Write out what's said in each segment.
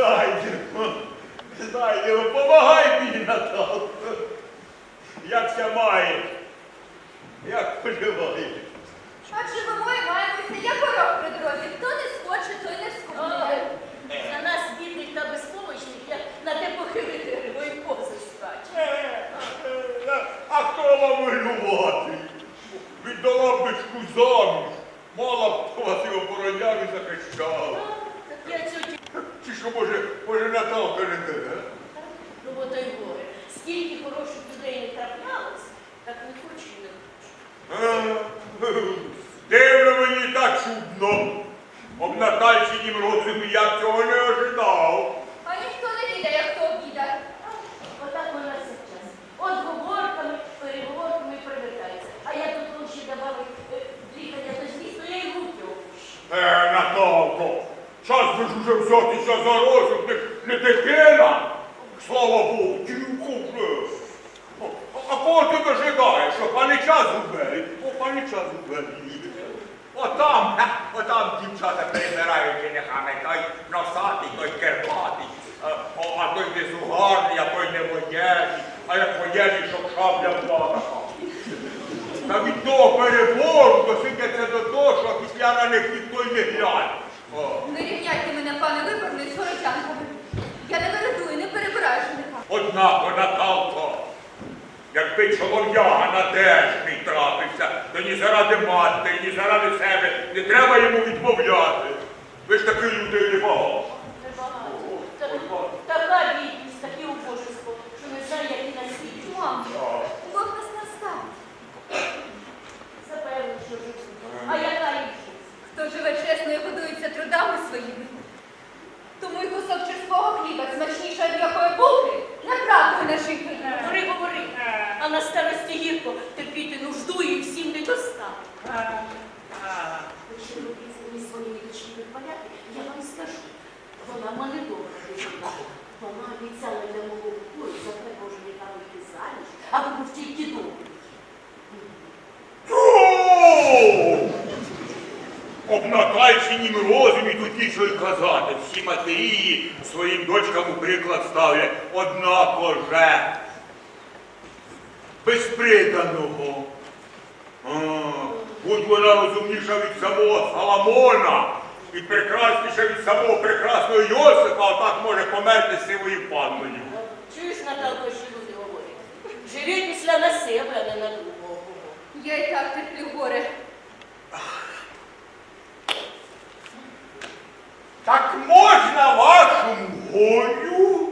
Знайдемо, знайдемо, помагай мені, Наталко. Як ся має, як поживає. А живемо і маємося, як горох при дорозі. Хто не схоче, той не вскоче. На нас, бідних та безпомощних, як на те похилити і кози скаче. Е, е, е, а хто вам винуватий? Віддала бичку заміж, мала б вас його Наталка не те? е? робота й горе. Скільки хороших людей не траплялось, так не хочу і не хочу. Е, Дивно мені так чудно. Об Натальчинім розумі я цього не ожидав. А ніхто не відає, як хто обіда. Отак вона зараз. Отговорками, переговорками привертається. А я тут ще добавив дихання до звісно, я й руки опущу. Е, Наталко, час би ж уже взятися за розум, не дитина. Слава Богу, дівку вже. А, кого ти дожидаєш? Що пане час у? О, пане час у двері їде. Отам, отам дівчата перебирають женихами, той носатий, той керпатий, о, а той безугарний, а той не воєнний, а як воєнний, щоб шабля була. Та від того перебору досидяться до того, що після на них ніхто й не глянь. О. Не рівняйте мене, пане виборний, з городянками. Я не вередую, не перебираю жениха. Однако, Наталко, якби чолов'яга надежний трапився, то ні заради матері, ні заради себе не треба йому відмовляти. Ви ж таки люди не багато. Небагато. Така бідність, таке убожество, що не знаю, як і на світі. Мамо, А, Бог нас настав. Запевне, що жити. А яка їх жить? Хто живе чесно і годується трудами своїми. Тому й кусок чеського хліба смачніше від якої булки гори. Говори. А на старості гірко терпіти нужду і всім не достати. Ви ще робіть мені своїми дочки поляки, я вам скажу. Вона мене добре дитина. Вона обіцяла для мого куру за те боженика вийти заміж, аби був тільки добрий. Об Натальчинім розумі тут нічого й казати. Всі матері своїм дочкам у приклад ставлять. Однако же безприданого. А, будь вона розумніша від самого Соломона і прекрасніша від самого прекрасного Йосипа, а так може померти сивою панною. Чуєш, Наталко, що люди говорять? Живіть після на себе, а не на другого. Я і так терплю горе. Так можна вашому горю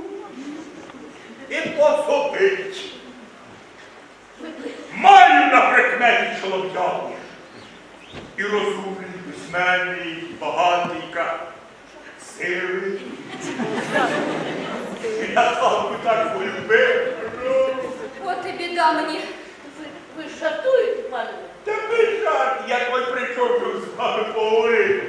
і пособить. Маю на прикметі чолов'яку. І розумний, письменний, сивий. І я сам би так полюбив. От і біда мені. Ви, ви жартуєте, пане? Та ви жарт, я той прийшов з вами поговорити.